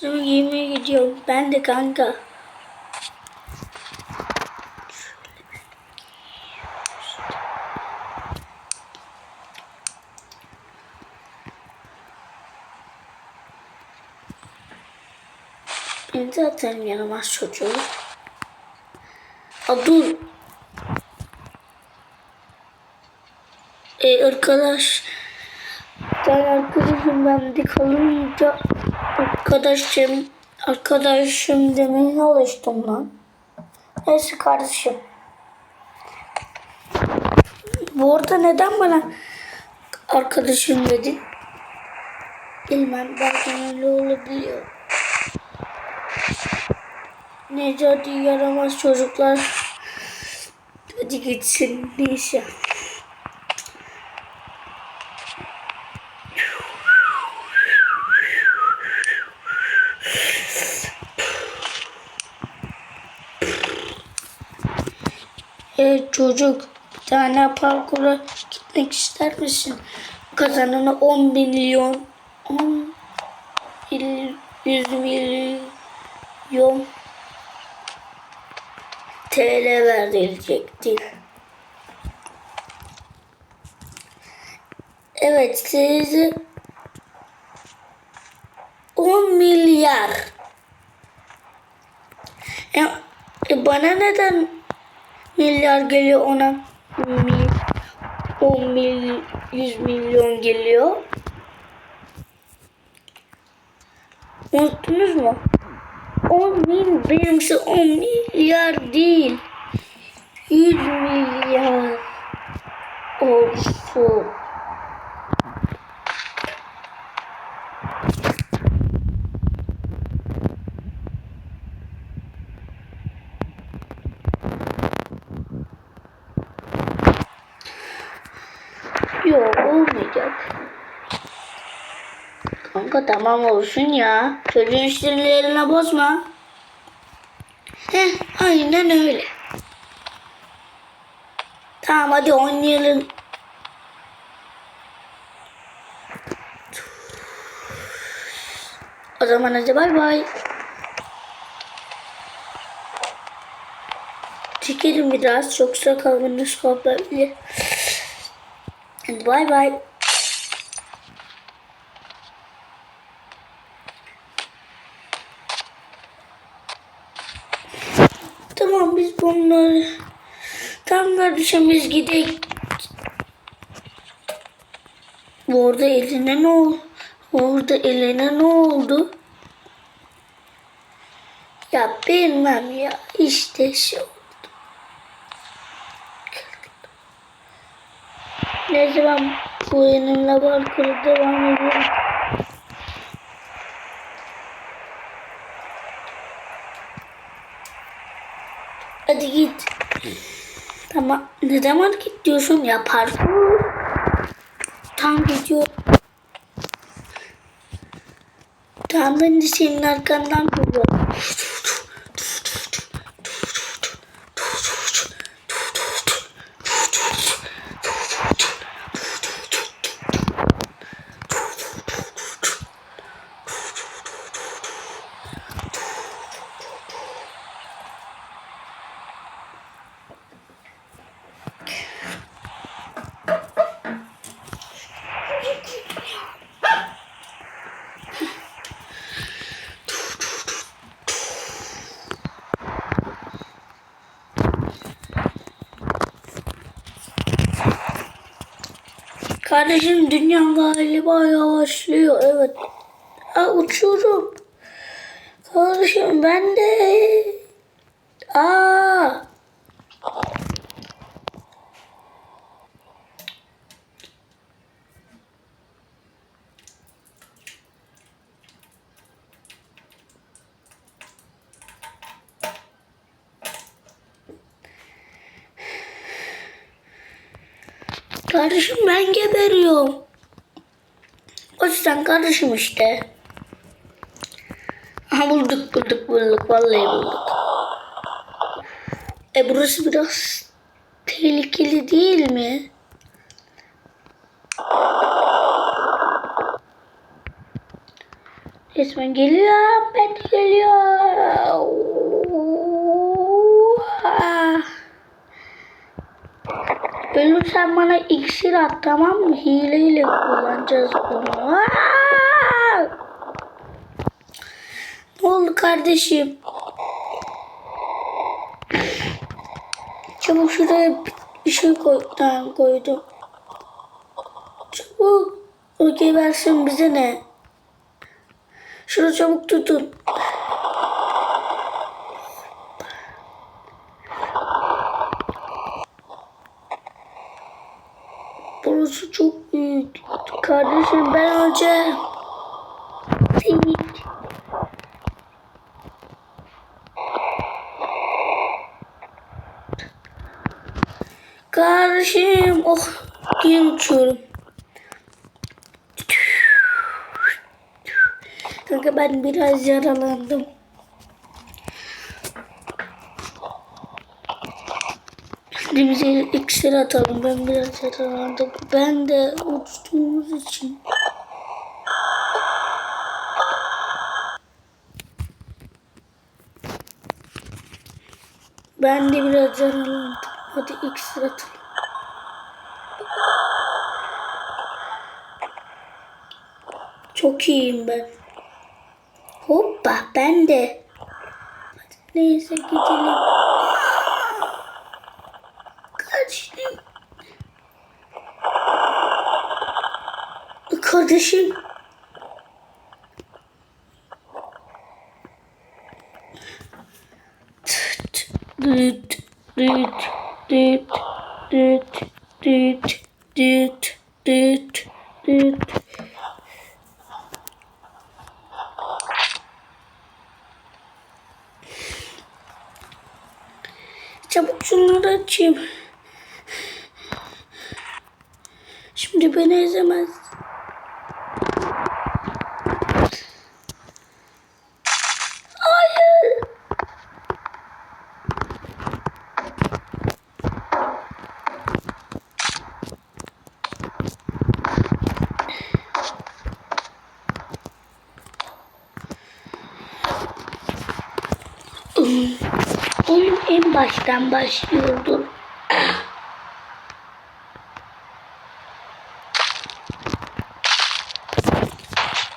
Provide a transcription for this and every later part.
Şimdi yemeğe gidiyorum. Ben de kanka. Ben zaten yaramaz çocuğum. Aa, dur. E, arkadaş. Ben arkadaşım ben de kalınca arkadaşım arkadaşım demeye alıştım lan. Neyse kardeşim. Bu arada neden bana arkadaşım dedin? Bilmem belki öyle olabiliyor. Necati yaramaz çocuklar. Hadi gitsin neyse. Evet çocuk bir tane parkura gitmek ister misin? Kazanana 10 milyon 10 mil- 100 milyon TL verilecektir. Evet size 10 milyar. E, e bana neden milyar geliyor ona mi, 10 mil, 100 milyon geliyor? Unuttunuz mu? 10 mil benimse 10 milyar değil. 100 milyar olsun. Kanka tamam olsun ya. Çocuğun sinirlerine bozma. Heh, aynen öyle. Tamam hadi oynayalım. O zaman hadi bay bay. Çekelim biraz. Çok sakalınız kopabilir. Hadi bay bay. Tamam biz bunları tam biz gidelim. Orada eline ne oldu? Orada eline ne oldu? Ya bilmem ya işte şey oldu. Ne zaman bu oyunun parkuru devam ediyor? Hadi git. Tamam. Ne zaman gidiyorsun ya parkur? Tam gidiyor. Tamam ben de senin arkandan geliyorum. Kardeşim dünya galiba yavaşlıyor. Evet. Aa, uçuyorum. Kardeşim ben de. Aa. Kardeşim ben geberiyorum. O yüzden kardeşim işte. Aha bulduk bulduk bulduk vallahi bulduk. E burası biraz tehlikeli değil mi? Resmen geliyor. De geliyor. Ah. Ölürsen bana iksir at tamam mı? Hileyle kullanacağız bunu. Ah! Ne oldu kardeşim? Çabuk şuraya bir şey koy, tamam, koydum. Çabuk. O gebersin bize ne? Şunu çabuk tutun. Burası çok büyük. Kardeşim ben öleceğim. Seyit. Kardeşim oh diye uçuyorum. Kanka ben biraz yaralandım. Şimdi bize iksir atalım. Ben biraz yaralandım. Ben de uçtuğumuz için. Ben de biraz yaralandım. Hadi iksir atalım. Çok iyiyim ben. Hoppa ben de. Hadi neyse gidelim. Kardeşim. Düt, düt, düt, düt, düt, düt, düt, düt. Çabuk şunları açayım. Şimdi beni ezemez. Baştan başlıyordur.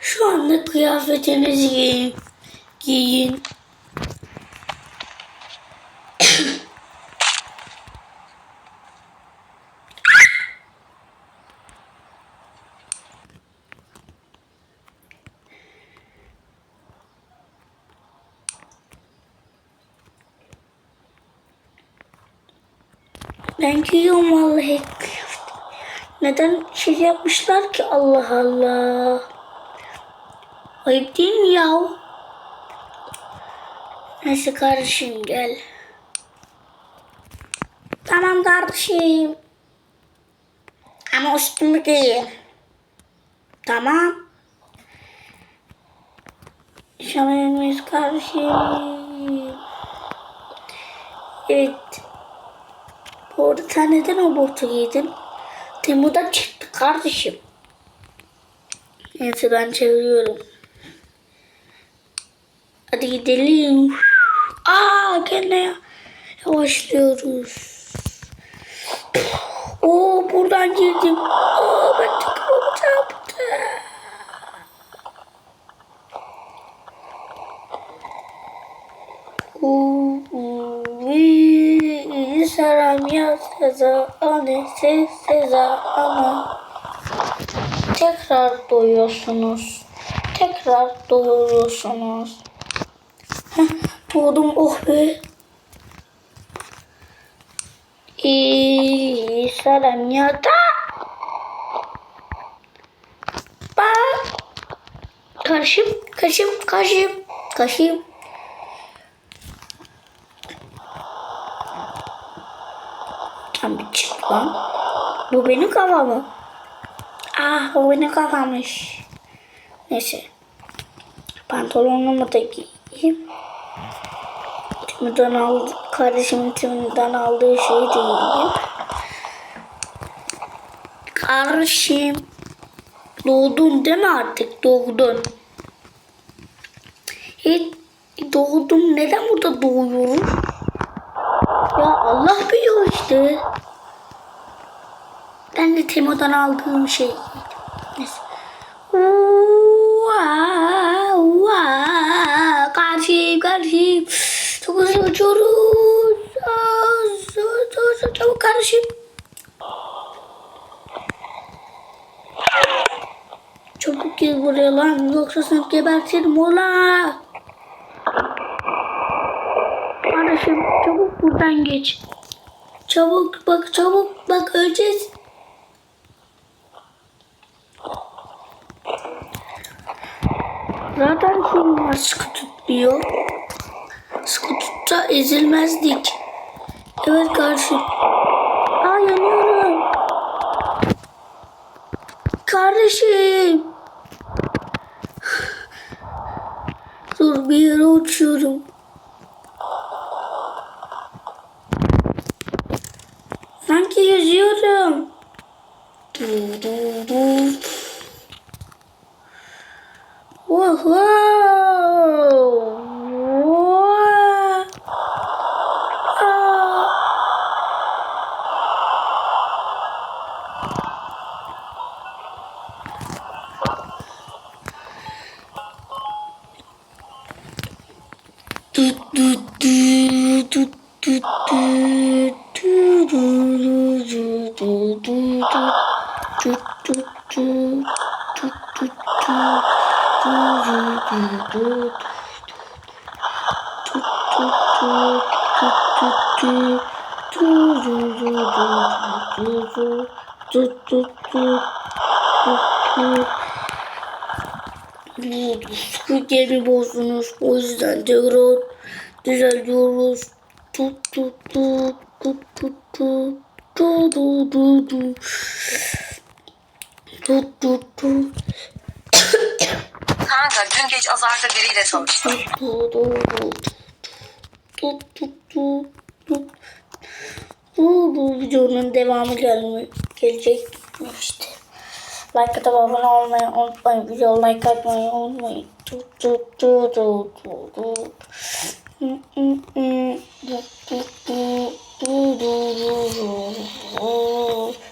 Şu anda kıyafetinizi giyin. Giyin. Ben giyiyorum vallahi kıyafet. Neden şey yapmışlar ki Allah Allah. Ayıp değil mi ya? Neyse kardeşim gel. Tamam kardeşim. Ama üstümü giyin. Tamam. Şamayımız kardeşim. Evet. Bu arada sen neden o botu giydin? Temu'dan çıktı kardeşim. Neyse ben çeviriyorum. Hadi gidelim. Aa gene ya- yavaşlıyoruz. Oo buradan girdim. Aa ben tıkımı çarptı. Uy, Saram ya seza ane se seza ana. Tekrar doyuyorsunuz. Tekrar doyuyorsunuz. Heh, doğdum oh be. İyi saram ya da. Bak. Kaşım, kaşım, kaşım, kaşım. Tam bir çık lan. Bu benim kafamı. Ah bu benim kafammış. Neyse. Pantolonumu da giyeyim. Timur'dan aldı, kardeşimin Timur'dan aldığı şeyi de giyeyim. Kardeşim. Doğdun değil mi artık? Doğdun. Hiç doğdum. Neden burada doğuyorum? Ya Allah biliyor işte. Temo'dan aldığım şey. Neyse. Karşıyım karşıyım. Çok hızlı uçuyoruz. Çabuk karşıyım. Çabuk gel buraya lan. Yoksa seni gebertirim ola. Kardeşim çabuk buradan geç. Çabuk bak çabuk bak öleceğiz. Zaten şimdi sıkı tutmuyor. Sıkı tutsa ezilmezdik. Evet kardeşim. Aa yanıyorum. Kardeşim. Dur bir yere uçuyorum. Sanki yüzüyorum. Du, du, du. Du, du, du. Du, du, du, du. Squid'leri bozdunuz. O yüzden tekrar düzeltiyoruz. Tut tut tut tut tut tut tut tut tut du, du, du. Kanka dün geç azarda biriyle tanıştım. Du, Bu, videonun devamı gelme, gelecek işte. Like atıp abone olmayı unutmayın. Video like atmayı unutmayın. Du, du, du, du, du, du. Du, du, du, du, du, du, du.